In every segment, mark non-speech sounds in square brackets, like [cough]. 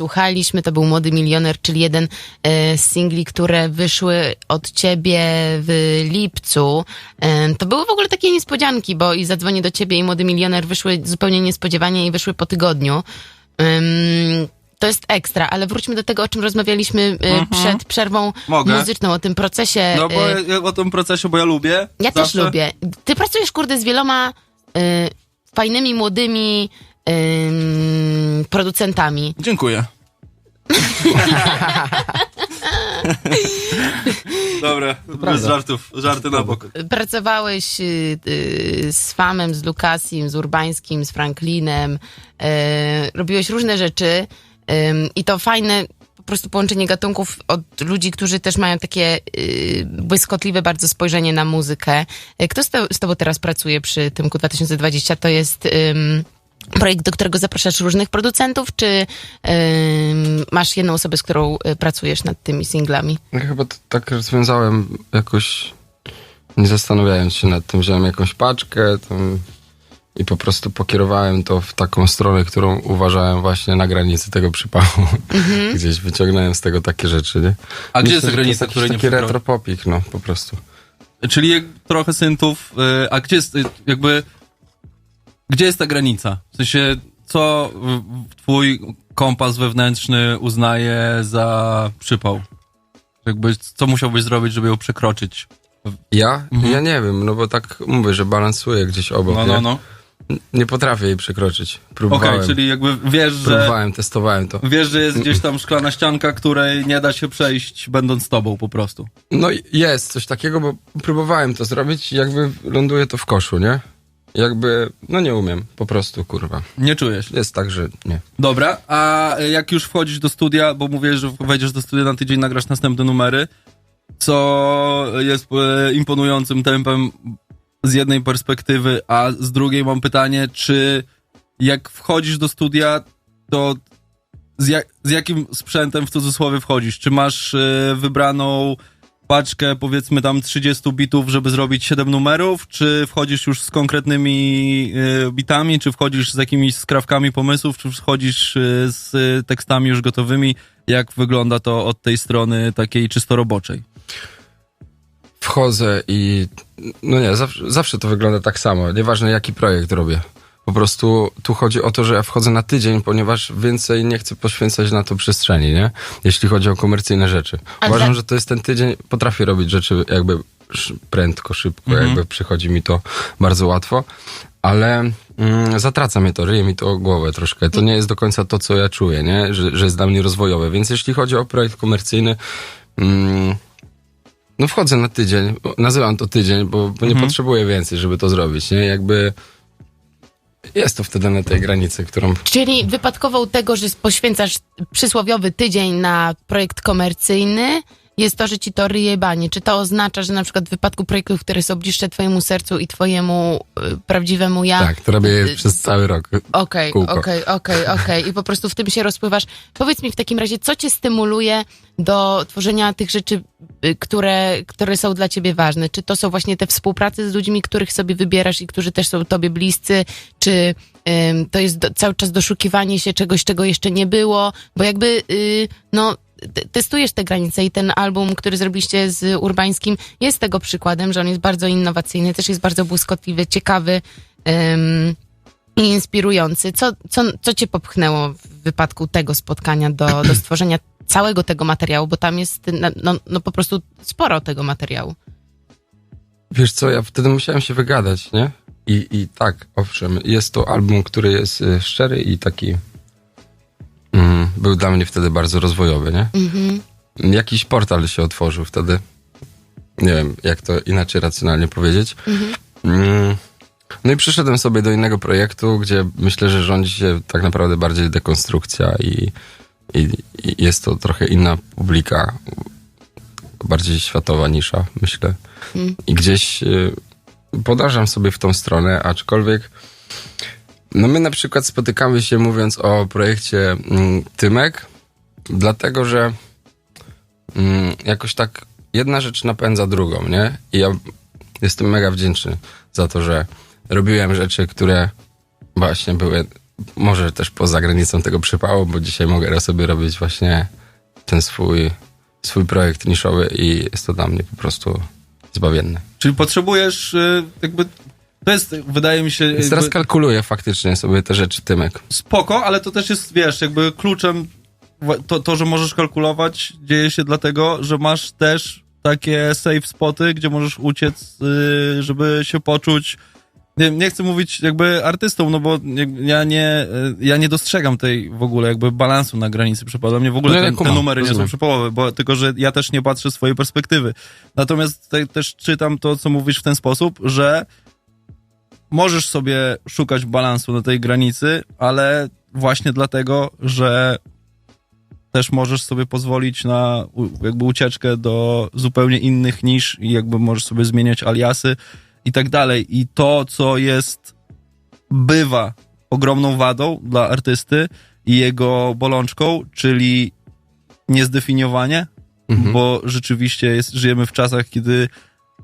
słuchaliśmy, to był Młody Milioner, czyli jeden e, z singli, które wyszły od ciebie w lipcu. E, to były w ogóle takie niespodzianki, bo i Zadzwonię do ciebie i Młody Milioner wyszły zupełnie niespodziewanie i wyszły po tygodniu. To jest ekstra, ale wróćmy do tego, o czym rozmawialiśmy e, przed przerwą Mogę? muzyczną, o tym procesie. No bo ja, o tym procesie, bo ja lubię. ja też Zawsze. lubię. Ty pracujesz, kurde, z wieloma fajnymi, młodymi ym, producentami. Dziękuję. [laughs] Dobra, bez żartów, żarty na bok. Pracowałeś y, y, z Famem, z Lukasim, z Urbańskim, z Franklinem. Y, robiłeś różne rzeczy i to fajne po prostu połączenie gatunków od ludzi, którzy też mają takie y, błyskotliwe bardzo spojrzenie na muzykę. Y, Kto z, to, z tobą teraz pracuje przy Tymku 2020? To jest ym, projekt, do którego zapraszasz różnych producentów, czy ym, masz jedną osobę, z którą y, pracujesz nad tymi singlami? Ja chyba to tak rozwiązałem jakoś, nie zastanawiając się nad tym, wziąłem jakąś paczkę tam, i po prostu pokierowałem to w taką stronę, którą uważałem właśnie na granicy tego przypału. [laughs] Gdzieś wyciągnąłem z tego takie rzeczy, nie? A gdzie Myślę, jest ta że to granica, której nie Taki przekroczy? retropopik, no, po prostu. Czyli trochę syntów, y, a gdzie jest y, jakby, gdzie jest ta granica? W sensie, co twój kompas wewnętrzny uznaje za przypał? Jakby, co musiałbyś zrobić, żeby ją przekroczyć? Ja? Ja nie wiem, no bo tak mówię, że balansuję gdzieś obok, No, nie? no, no. Nie potrafię jej przekroczyć. Okej, Próbowałem, czyli jakby wiesz, że, próbowałem, testowałem to. wiesz, że jest gdzieś tam szklana ścianka, której nie da się przejść, będąc tobą po prostu. No jest coś takiego, bo próbowałem to zrobić i jakby ląduje to w koszu, nie? Jakby, no nie umiem, po prostu, kurwa. Nie czujesz. Jest tak, że nie. Dobra, a jak już wchodzisz do studia, bo mówisz, że wejdziesz do studia na tydzień, nagrasz następne numery, co jest e, imponującym tempem z jednej perspektywy, a z drugiej mam pytanie, czy jak wchodzisz do studia, to z, jak, z jakim sprzętem w cudzysłowie wchodzisz? Czy masz e, wybraną paczkę, powiedzmy tam 30 bitów, żeby zrobić 7 numerów, czy wchodzisz już z konkretnymi e, bitami, czy wchodzisz z jakimiś skrawkami pomysłów, czy wchodzisz e, z tekstami już gotowymi? Jak wygląda to od tej strony takiej czysto roboczej? Wchodzę i, no nie, zawsze, zawsze to wygląda tak samo, nieważne jaki projekt robię. Po prostu tu chodzi o to, że ja wchodzę na tydzień, ponieważ więcej nie chcę poświęcać na to przestrzeni, nie? Jeśli chodzi o komercyjne rzeczy. Uważam, że to jest ten tydzień, potrafię robić rzeczy jakby prędko, szybko, Mhm. jakby przychodzi mi to bardzo łatwo, ale mm, zatraca mnie to, ryje mi to głowę troszkę. To nie jest do końca to, co ja czuję, nie? Że, że jest dla mnie rozwojowe. Więc jeśli chodzi o projekt komercyjny, mm, no wchodzę na tydzień, nazywam to tydzień, bo, bo nie potrzebuję więcej, żeby to zrobić, nie? Jakby jest to wtedy na tej granicy, którą Czyli wypadkową tego, że poświęcasz przysłowiowy tydzień na projekt komercyjny, jest to, że ci to ryje banie. Czy to oznacza, że na przykład w wypadku projektów, które są bliższe twojemu sercu i twojemu y, prawdziwemu ja... tak, to robię je przez cały rok. Okej, okej, okej, okej. I po prostu w tym się rozpływasz. Powiedz mi w takim razie, co cię stymuluje do tworzenia tych rzeczy, y, które, które są dla ciebie ważne? Czy to są właśnie te współprace z ludźmi, których sobie wybierasz i którzy też są tobie bliscy? Czy to jest do, cały czas doszukiwanie się czegoś, czego jeszcze nie było? Bo jakby, y, no, testujesz te granice i ten album, który zrobiliście z Urbańskim jest tego przykładem, że on jest bardzo innowacyjny, też jest bardzo błyskotliwy, ciekawy. Ym, i inspirujący. Co, co, co cię popchnęło w wypadku tego spotkania do, do stworzenia całego tego materiału, bo tam jest no, no po prostu sporo tego materiału. Wiesz co, ja wtedy musiałem się wygadać, nie? I, I tak, owszem, jest to album, który jest y, szczery i taki mm, był dla mnie wtedy bardzo rozwojowy, nie? Mhm. Jakiś portal się otworzył wtedy. Nie wiem, jak to inaczej racjonalnie powiedzieć. Mm, No i przyszedłem sobie do innego projektu, gdzie myślę, że rządzi się tak naprawdę bardziej dekonstrukcja i, i, i jest to trochę inna publika, bardziej światowa nisza, myślę. I gdzieś y, podążam sobie w tą stronę, aczkolwiek no my na przykład spotykamy się mówiąc o projekcie mm, Tymek, dlatego że mm, jakoś tak jedna rzecz napędza drugą, nie? I ja jestem mega wdzięczny za to, że robiłem rzeczy, które właśnie były może też poza granicą tego przypało, bo dzisiaj mogę sobie robić właśnie ten swój, swój projekt niszowy i jest to dla mnie po prostu zbawienne. Czyli potrzebujesz y, jakby... To jest, wydaje mi się... Więc jakby- teraz kalkuluję faktycznie sobie te rzeczy, Tymek. spoko, ale to też jest, wiesz, jakby kluczem to, to, że możesz kalkulować, dzieje się dlatego, że masz też takie safe spoty, gdzie możesz uciec, y, żeby się poczuć. Nie, nie chcę mówić jakby artystą, no bo ja nie, y, ja nie dostrzegam tej w ogóle jakby balansu na granicy przypadła. Mnie w ogóle No, te, kumam, te numery nie są przypałowe, bo tylko, że ja też nie patrzę swojej perspektywy. Natomiast tutaj też czytam to, co mówisz w ten sposób, że możesz sobie szukać balansu na tej granicy, ale właśnie dlatego, że też możesz sobie pozwolić na jakby ucieczkę do zupełnie innych niż i jakby możesz sobie zmieniać aliasy i tak dalej. I to, co jest, bywa ogromną wadą dla artysty i jego bolączką, czyli niezdefiniowanie, Mhm. bo rzeczywiście jest, żyjemy w czasach, kiedy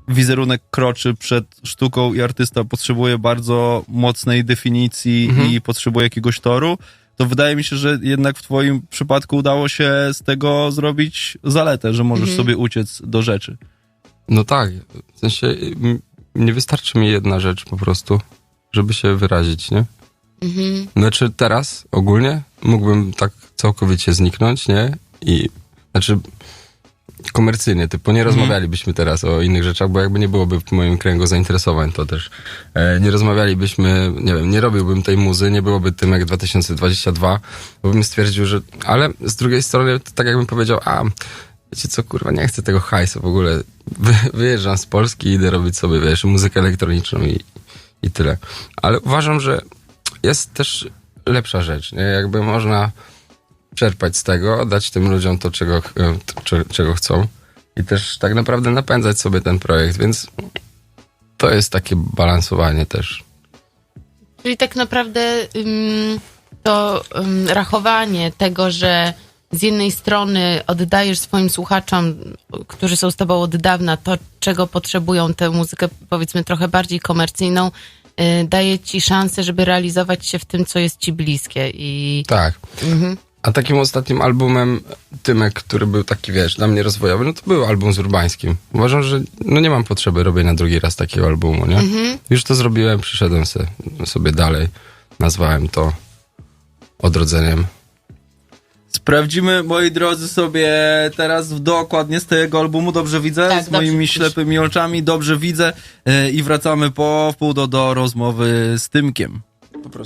wizerunek kroczy przed sztuką i artysta potrzebuje bardzo mocnej definicji Mhm. i potrzebuje jakiegoś toru, to wydaje mi się, że jednak w twoim przypadku udało się z tego zrobić zaletę, że możesz Mhm. sobie uciec do rzeczy. No tak, w sensie nie wystarczy mi jedna rzecz po prostu, żeby się wyrazić, nie? Mhm. Znaczy teraz ogólnie mógłbym tak całkowicie zniknąć, nie? I znaczy komercyjnie, typu nie rozmawialibyśmy teraz o innych rzeczach, bo jakby nie byłoby w moim kręgu zainteresowań, to też e, nie rozmawialibyśmy, nie wiem, nie robiłbym tej muzy, nie byłoby Tymek 2022, bo bym stwierdził, że, ale z drugiej strony to tak jakbym powiedział, a wiecie co, kurwa, nie chcę tego hajsu w ogóle, Wy, wyjeżdżam z Polski i idę robić sobie, wiesz, muzykę elektroniczną i, i tyle. Ale uważam, że jest też lepsza rzecz, nie? Jakby można czerpać z tego, dać tym ludziom to, czego, e, czego chcą i też tak naprawdę napędzać sobie ten projekt, więc to jest takie balansowanie też. Czyli tak naprawdę to rachowanie tego, że z jednej strony oddajesz swoim słuchaczom, którzy są z tobą od dawna, to, czego potrzebują, tę muzykę powiedzmy trochę bardziej komercyjną, y, daje ci szansę, żeby realizować się w tym, co jest ci bliskie. I Tak. mhm. A takim ostatnim albumem Tymek, który był taki, wiesz, dla mnie rozwojowy, no to był album z Urbańskim. Uważam, że no nie mam potrzeby robienia drugi raz takiego albumu, nie? Już to zrobiłem, przyszedłem se, sobie dalej. Nazwałem to odrodzeniem. Sprawdzimy, moi drodzy, sobie teraz dokładnie z tego albumu. Dobrze widzę? Tak, z dobrze moimi widzisz. ślepymi oczami. Dobrze widzę. E, I wracamy po wpół do, do rozmowy z Tymkiem. Po prostu.